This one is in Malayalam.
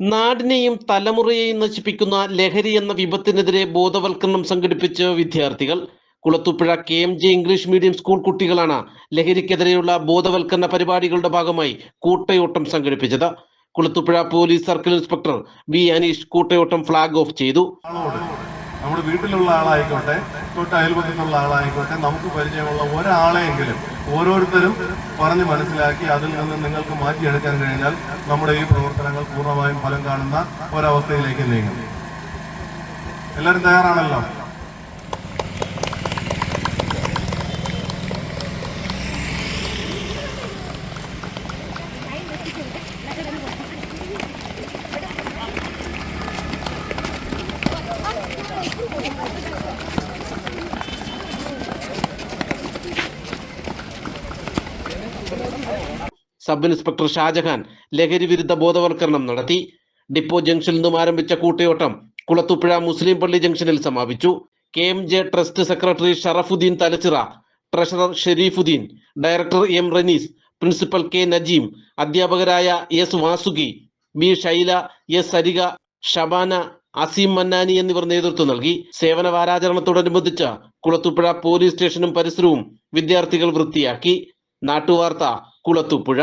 നാടിനെയും തലമുറയെയും നശിപ്പിക്കുന്ന ലഹരി എന്ന വിപത്തിനെതിരെ ബോധവൽക്കരണം സംഘടിപ്പിച്ച വിദ്യാർത്ഥികൾ Kulathupuzha K M J English medium school കുട്ടികളാണ് ലഹരിക്കെതിരെയുള്ള ബോധവൽക്കരണ പരിപാടികളുടെ ഭാഗമായി കൂട്ടയോട്ടം സംഘടിപ്പിച്ചത്. Kulathupuzha police circle inspector V Aneesh കൂട്ടയോട്ടം flag off ചെയ്തു. നമ്മുടെ വീട്ടിലുള്ള ആളായിക്കോട്ടെ. തൊട്ട് അയൽപക്കത്തുള്ള ആളായിക്കോട്ടെ നമുക്ക് പരിചയമുള്ള ഒരാളെയെങ്കിലും ഓരോരുത്തരും പറഞ്ഞ് മനസ്സിലാക്കി അതിൽ നിന്ന് നിങ്ങൾക്ക് മാറ്റിയെടുക്കാൻ കഴിഞ്ഞാൽ നമ്മുടെ ഈ പ്രവർത്തനങ്ങൾ പൂർണമായും ഫലം കാണുന്ന ഒരവസ്ഥയിലേക്ക് നീങ്ങും. എല്ലാവരും തയ്യാറാണല്ലോ? സബ് ഇൻസ്പെക്ടർ ഷാജഹാൻ ലഹരി വിരുദ്ധ ബോധവൽക്കരണം നടത്തി. ഡിപ്പോ ജംഗ്ഷനിൽ നിന്നും ആരംഭിച്ച കൂട്ടയോട്ടം കുളത്തുപ്പുഴ മുസ്ലിം പള്ളി ജംഗ്ഷനിൽ സമാപിച്ചു. K M J trust secretary Sharafuddeen Thalachira treasurer Shereefuddeen director M Ranees principal K Najeem അധ്യാപകരായ S Vasuki B Shaila S Sarika Shabana Azeem Mannani എന്നിവർ നേതൃത്വം നൽകി. സേവന വാരാചരണത്തോടനുബന്ധിച്ച് കുളത്തുപ്പുഴ പോലീസ് സ്റ്റേഷനും പരിസരവും വിദ്യാർത്ഥികൾ വൃത്തിയാക്കി. നാട്ടുവാർത്ത കുളത്തുപുഴ